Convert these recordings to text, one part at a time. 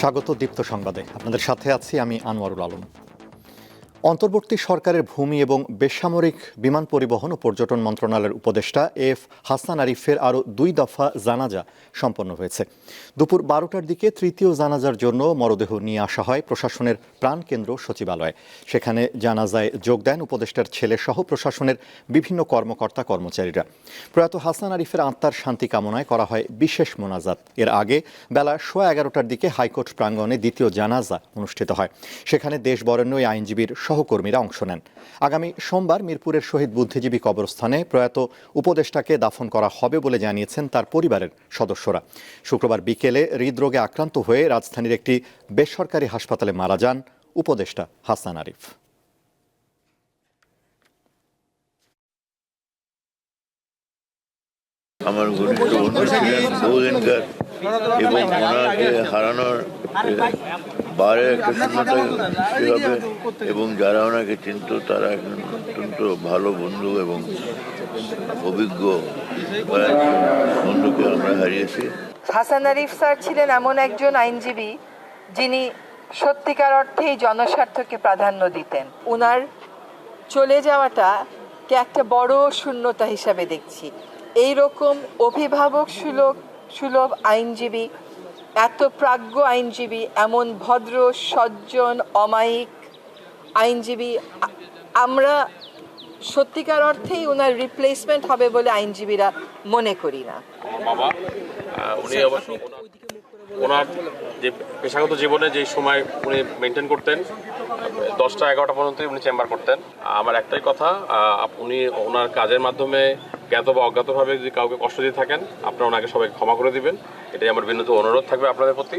স্বাগত দীপ্ত সংবাদে। আপনাদের সাথে আছি আমি আনোয়ারুল আলম। অন্তর্বর্তী সরকারের ভূমি এবং বেসামরিক বিমান পরিবহন ও পর্যটন মন্ত্রণালয়ের উপদেষ্টা এফ হাসান আরিফের আরও দুই দফা জানাজা সম্পন্ন হয়েছে। দুপুর বারোটার দিকে তৃতীয় জানাজার জন্য মরদেহ নিয়ে আসা হয় প্রশাসনের প্রাণকেন্দ্র সচিবালয়ে। সেখানে জানাজায় যোগ দেন উপদেষ্টার ছেলে সহ প্রশাসনের বিভিন্ন কর্মকর্তা কর্মচারীরা। প্রয়াত হাসান আরিফের আত্মার শান্তি কামনায় করা হয় বিশেষ মোনাজাত। এর আগে বেলা সোয়া এগারোটার দিকে হাইকোর্ট প্রাঙ্গণে দ্বিতীয় জানাজা অনুষ্ঠিত হয়। সেখানে দেশ বরেণ্য আইনজীবীর সহকর্মীরা অংশ নেন। আগামী সোমবার মিরপুরের শহীদ বুদ্ধিজীবী কবরস্থানে প্রয়াত উপদেষ্টাকে দাফন করা হবে বলে জানিয়েছেন তার পরিবারের সদস্যরা। শুক্রবার বিকেলে হৃদরোগে আক্রান্ত হয়ে রাজধানীর একটি বেসরকারি হাসপাতালে মারা যান উপদেষ্টা হাসান আরিফ। আমার ঘনিষ্ঠ বন্ধু ছিলেন এবং ওনাকে হারানোর বারে একটা শূন্যতা হবে এবং যারা ওনাকে চিনত, তারা একজন অত্যন্ত ভালো বন্ধু এবং অভিজ্ঞ বন্ধুকে আমরা হারিয়েছি। হাসান আরিফ স্যার ছিলেন এমন একজন আইনজীবী যিনি সত্যিকার অর্থেই জনস্বার্থকে প্রাধান্য দিতেন। ওনার চলে যাওয়াটা কে একটা বড় শূন্যতা হিসাবে দেখছি। এই রকম অভিভাবক সুলভ সুলভ আইনজীবী এত প্রাজ্ঞ আইনজীবী, এমন ভদ্র, সজ্জন, অমায়িক আইনজীবী আমরা সত্যিকার অর্থেই ওনার রিপ্লেসমেন্ট হবে বলে আইনজীবীরা মনে করি না। উনি ওনার- যে পেশাগত জীবনে যে সময় উনি মেনটেন করতেন, দশটা এগারোটা পর্যন্ত উনি চেম্বার করতেন। আমার একটাই কথা উনি ওনার কাজের মাধ্যমে জ্ঞাত বা অজ্ঞাতভাবে যদি কাউকে কষ্ট দিয়ে থাকেন, আপনারা ওনাকে সবাই ক্ষমা করে দিবেন। এটাই আমার বিনীত অনুরোধ থাকবে আপনাদের প্রতি।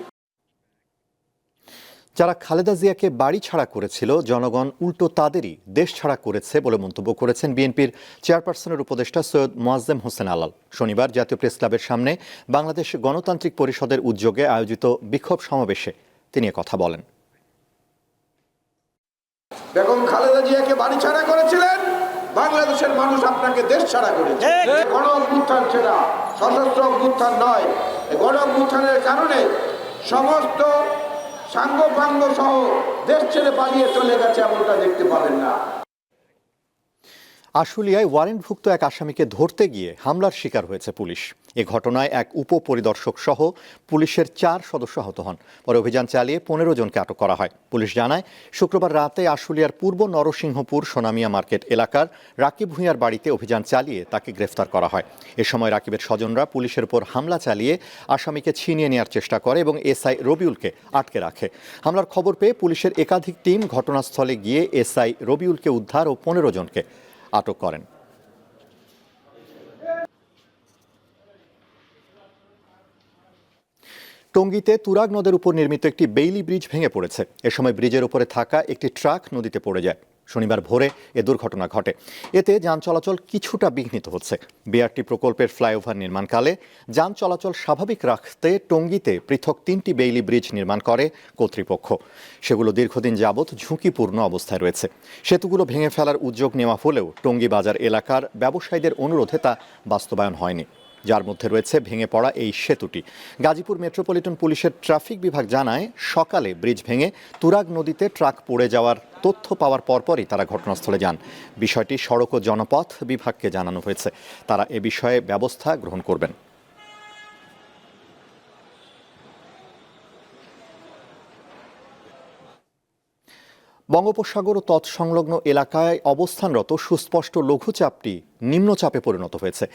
যারা খালেদা জিয়াকে বাড়ি ছাড়া করেছিল জনগণ উল্টো তাদেরই দেশ ছাড়া করেছে বলে মন্তব্য করেছেন বিএনপির চেয়ারপারসনের উপদেষ্টা সৈয়দ মোয়াজ্জেম হোসেন আলাল। শনিবার জাতীয় প্রেস ক্লাবের সামনে বাংলাদেশ গণতান্ত্রিক পরিষদের উদ্যোগে আয়োজিত বিক্ষোভ সমাবেশে তিনি কথা বলেন। বেগম খালেদা জিয়াকে বাড়ি ছাড়া করেছিলেন? বাংলাদেশের মানুষ আপনাকে দেশ ছাড়া করেছে। গণ অভ্যুত্থান ছেড়া সশস্ত্র অভ্যুত্থান নয়। এই গণ অভ্যুত্থানের কারণে সমস্ত সাঙ্গ পাঙ্গ সহ দেশ ছেড়ে পালিয়ে চলে গেছে এমনটা দেখতে পাবেন না। আশুলিয়ায় ওয়ারেন্টভুক্ত এক আসামিকে ধরতে গিয়ে হামলার শিকার হয়েছে পুলিশ। এ ঘটনায় এক উপপরিদর্শক সহ পুলিশের চার সদস্য আহত হন। পরে অভিযান চালিয়ে পনেরো জনকে আটক করা হয়। পুলিশ জানায়, শুক্রবার রাতে আশুলিয়ার পূর্ব নরসিংহপুর সোনামিয়া মার্কেট এলাকার রাকিব ভূঁইয়ার বাড়িতে অভিযান চালিয়ে তাকে গ্রেফতার করা হয়। এ সময় রাকিবের স্বজনরা পুলিশের উপর হামলা চালিয়ে আসামিকে ছিনিয়ে নেওয়ার চেষ্টা করে এবং এসআই রবিউলকে আটকে রাখে। হামলার খবর পেয়ে পুলিশের একাধিক টিম ঘটনাস্থলে গিয়ে এসআই রবিউলকে উদ্ধার ও পনেরো জনকে আটক করেন। টঙ্গীতে তুরাগ নদের উপর নির্মিত একটি বেইলি ব্রিজ ভেঙে পড়েছে। এ সময় ব্রিজের উপরে থাকা একটি ট্রাক নদীতে পড়ে যায়। শনিবার ভোরে এ দুর্ঘটনা ঘটে। এতে যান চলাচল কিছুটা বিঘ্নিত হচ্ছে। বিআরটি প্রকল্পের ফ্লাইওভার নির্মাণকালে যান চলাচল স্বাভাবিক রাখতে টঙ্গীতে পৃথক তিনটি বেইলি ব্রিজ নির্মাণ করে কর্তৃপক্ষ। সেগুলো দীর্ঘদিন যাবৎ ঝুঁকিপূর্ণ অবস্থায় রয়েছে। সেতুগুলো ভেঙে ফেলার উদ্যোগ নেওয়া হলেও টঙ্গী বাজার এলাকার ব্যবসায়ীদের অনুরোধে তা বাস্তবায়ন হয়নি। যার মধ্যে রয়েছে ভেঙে পড়া এই সেতুটি। গাজীপুর মেট্রোপলিটন পুলিশের ট্রাফিক বিভাগ জানায়, সকালে ব্রিজ ভেঙে তুরাগ নদীতে ট্রাক পড়ে যাওয়ার তথ্য পাওয়ার পরপরই তারা ঘটনাস্থলে যান। বিষয়টি সড়ক ও জনপথ বিভাগকে জানানো হয়েছে। তারা এ বিষয়ে ব্যবস্থা গ্রহণ করবেন। বঙ্গোপসাগর ও তৎসংলগ্ন এলাকায় অবস্থানরত সুস্পষ্ট লঘুচাপটি নিম্নচাপে পরিণত হয়েছে।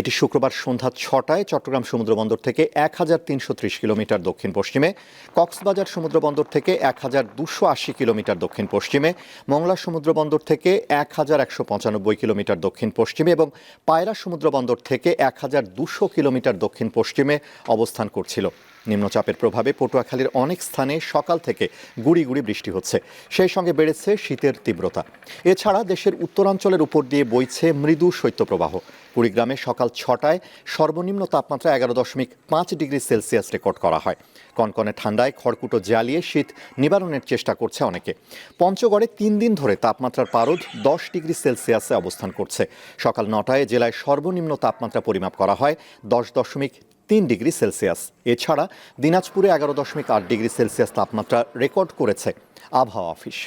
এটি শুক্রবার সন্ধ্যা ছটায় চট্টগ্রাম সমুদ্রবন্দর থেকে এক হাজার তিনশো ত্রিশ কিলোমিটার দক্ষিণ পশ্চিমে, কক্সবাজার সমুদ্রবন্দর থেকে এক হাজার দুশো আশি কিলোমিটার দক্ষিণ পশ্চিমে, মংলা সমুদ্রবন্দর থেকে এক হাজার একশো পঁচানব্বই কিলোমিটার দক্ষিণ পশ্চিমে এবং পায়রা সমুদ্রবন্দর থেকে এক হাজার দুশো কিলোমিটার দক্ষিণ পশ্চিমে অবস্থান করছিল। নিম্নচাপের প্রভাবে পটুয়াখালীর অনেক স্থানে সকাল থেকে গুড়ি গুড়ি বৃষ্টি হচ্ছে। সেই সঙ্গে বেড়েছে শীতের তীব্রতা। এছাড়া দেশের উত্তরাঞ্চলের উপর দিয়ে বইছে মৃদু শৈত্যপ্রবাহ। কুড়িগ্রামে সকাল ছটায় সর্বনিম্ন তাপমাত্রা এগারো দশমিক পাঁচ ডিগ্রি সেলসিয়াস রেকর্ড করা হয়। কনকনে ঠান্ডায় খড়কুটো জ্বালিয়ে শীত নিবারণের চেষ্টা করছে অনেকে। পঞ্চগড়ে তিন দিন ধরে তাপমাত্রার পারদ দশ ডিগ্রি সেলসিয়াসে অবস্থান করছে। সকাল নটায় জেলায় সর্বনিম্ন তাপমাত্রা পরিমাপ করা হয় দশ দশমিক তিন ডিগ্রি সেলসিয়াস। এছাড়া দিনাজপুরে এগারো দশমিক আট ডিগ্রি সেলসিয়াস তাপমাত্রা রেকর্ড করেছে আবহাওয়া অফিস।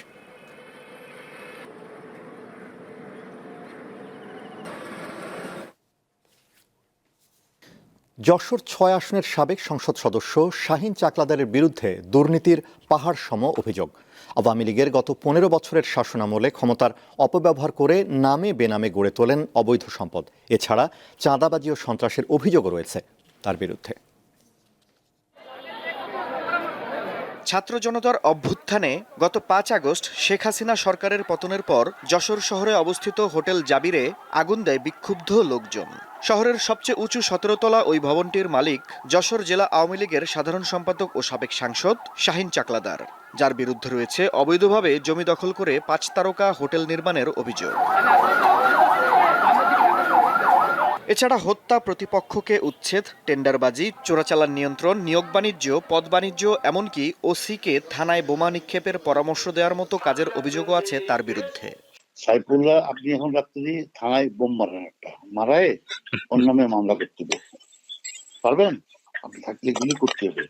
যশোর ছয় আসনের সাবেক সংসদ সদস্য শাহিন চাকলাদারের বিরুদ্ধে দুর্নীতির পাহাড় সম অভিযোগ। আওয়ামী লীগের গত পনেরো বছরের শাসনামলে ক্ষমতার অপব্যবহার করে নামে বেনামে গড়ে তোলেন অবৈধ সম্পদ। এছাড়া চাঁদাবাজি ও সন্ত্রাসের অভিযোগও রয়েছে। তার বিরুদ্ধে। ছাত্র জনতার অভ্যুত্থানে গত পাঁচ আগস্ট শেখ হাসিনা সরকারের পতনের পর যশোর শহরে অবস্থিত হোটেল জাবিরে আগুন দেয় বিক্ষুব্ধ লোকজন। শহরের সবচেয়ে উঁচু সতেরোতলা ওই ভবনটির মালিক যশোর জেলা আওয়ামী লীগের সাধারণ সম্পাদক ও সাবেক সাংসদ শাহিন চাকলাদার। যার বিরুদ্ধে রয়েছে অবৈধভাবে জমি দখল করে পাঁচ তারকা হোটেল নির্মাণের অভিযোগ। এছাড়া হত্যা প্রতিপক্ষকে উচ্ছেদ, টেন্ডারবাজি, চোরাচালান নিয়ন্ত্রণ, নিয়োগ বাণিজ্য, পদ বাণিজ্য, এমনকি ওসিকে থানায় বোমা নিক্ষেপের পরামর্শ দেওয়ার মতো কাজের অভিযোগও আছে তার বিরুদ্ধে। সাইফুল্লাহ, আপনি এখন রাত্রি থানায় বোম মারেন একটা। মারায় ওর নামে মামলা করতে পারবেন? আপনি থাকলে গুলি করতে হবে।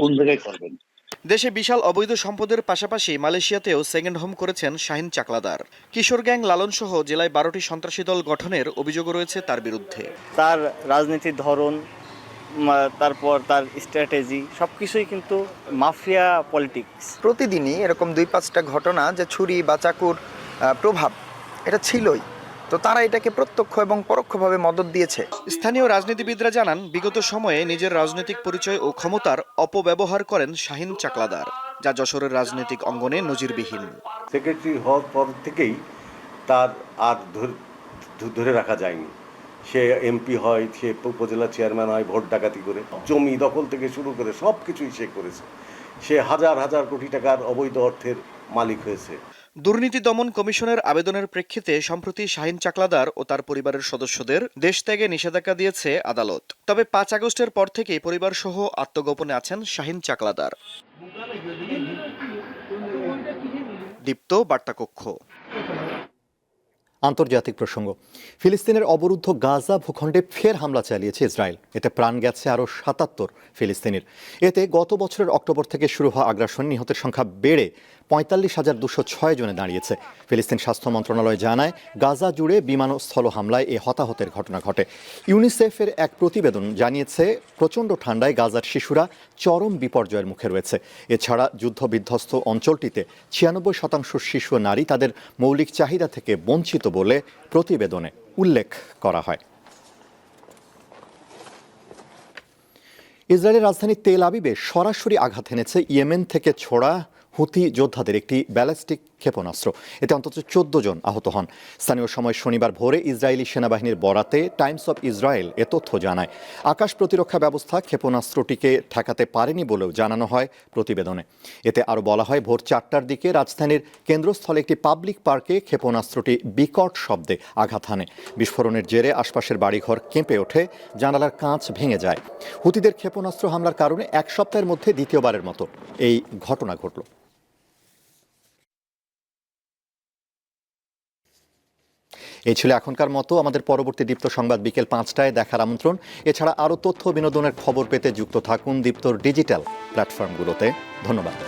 কোন জায়গায় করবেন দেশে বিশাল অবৈধ সম্পদের পাশাপাশি মালয়েশিয়াতেও সেকেন্ড হোম করেছেন শাহিন চাকলাদার। কিশোর গ্যাং লালন সহ জেলায় বারোটি সন্ত্রাসী দল গঠনের অভিযোগ রয়েছে তার বিরুদ্ধে। তার রাজনীতির ধরন তারপর তার স্ট্র্যাটেজি সব কিছুই কিন্তু মাফিয়া পলিটিক্স প্রতিদিনই এরকম দুই পাঁচটা ঘটনা যে ছুরি বা চাকুর প্রভাব এটা ছিলই। তো তারা এটাকে প্রত্যক্ষ এবং পরোক্ষভাবে মদত দিয়েছে। স্থানীয় রাজনীতিবিদরা জানান বিগত সময়ে নিজের রাজনৈতিক পরিচয় ও ক্ষমতার অপব্যবহার করেন শাহিন চাকলাদার যা যশোরের রাজনৈতিক অঙ্গনে নজিরবিহীন। সেক্রেটারি হওয়ার পর থেকেই তার আর ধর- ধরে রাখা যায়নি। সে এমপি হয় সে উপজেলা চেয়ারম্যান হয় ভোট ডাকাতি করে। জমি দখল থেকে শুরু করে সব কিছুই সে করেছে। সে হাজার হাজার কোটি টাকার অবৈধ অর্থের মালিক হয়েছে। দুর্নীতি দমন কমিশনের আবেদনের প্রেক্ষিতে সম্প্রতি শাহিন চাকলাদার ও তার পরিবারের সদস্যদের দেশ ত্যাগে নিষেধাজ্ঞা দিয়েছে আদালত। তবে পাঁচ আগস্টের পর থেকে পরিবার সহ আত্মগোপনে আছেন শাহিন চাকলাদার। দীপ্ত বার্তাকক্ষ। আন্তর্জাতিক প্রসঙ্গ। ফিলিস্তিনের অবরুদ্ধ গাজা ভূখণ্ডে ফের হামলা চালিয়েছে ইসরায়েল। এতে প্রাণ গেছে আরও সাতাত্তর ফিলিস্তিনির। এতে গত বছরের অক্টোবর থেকে শুরু হওয়া আগ্রাসন নিহতের সংখ্যা বেড়ে পঁয়তাল্লিশ হাজার দুশো ছয় জনে দাঁড়িয়েছে। ফিলিস্তিন স্বাস্থ্য মন্ত্রণালয় জানায়, গাজা জুড়ে বিমান স্থল হামলায় এ হতাহতের ঘটনা ঘটে। ইউনিসেফের এক প্রতিবেদন জানিয়েছে, প্রচণ্ড ঠান্ডায় গাজার শিশুরা চরম বিপর্যয়ের মুখে রয়েছে। এছাড়া যুদ্ধবিধ্বস্ত অঞ্চলটিতে ছিয়ানব্বই শতাংশ শিশু নারী তাদের মৌলিক চাহিদা থেকে বঞ্চিত বলে প্রতিবেদনে উল্লেখ করা হয়। ইসরায়েলের রাজধানী তেল আবিবে সরাসরি আঘাত এনেছে ইয়েমেন থেকে ছোড়া হুতি যোদ্ধাদের একটি ব্যালিস্টিক ক্ষেপণাস্ত্র। এতে অন্তত চোদ্দ জন আহত হন। স্থানীয় সময় শনিবার ভোরে ইসরায়েলি সেনাবাহিনীর বরাতে টাইমস অফ ইসরায়েল এ তথ্য জানায়। আকাশ প্রতিরক্ষা ব্যবস্থা ক্ষেপণাস্ত্রটিকে ঠেকাতে পারেনি বলেও জানানো হয় প্রতিবেদনে। এতে আরও বলা হয়, ভোর চারটার দিকে রাজধানীর কেন্দ্রস্থলে একটি পাবলিক পার্কে ক্ষেপণাস্ত্রটি বিকট শব্দে আঘাত হানে। বিস্ফোরণের জেরে আশপাশের বাড়িঘর কেঁপে ওঠে, জানালার কাঁচ ভেঙে যায়। হুতিদের ক্ষেপণাস্ত্র হামলার কারণে এক সপ্তাহের মধ্যে দ্বিতীয়বারের মতো এই ঘটনা ঘটল। এই ছিল এখনকার মতো। আমাদের পরবর্তী দীপ্ত সংবাদ বিকেল পাঁচটায় দেখার আমন্ত্রণ। এছাড়া আরও তথ্য বিনোদনের খবর পেতে যুক্ত থাকুন দীপ্তর ডিজিটাল প্ল্যাটফর্মগুলোতে। ধন্যবাদ।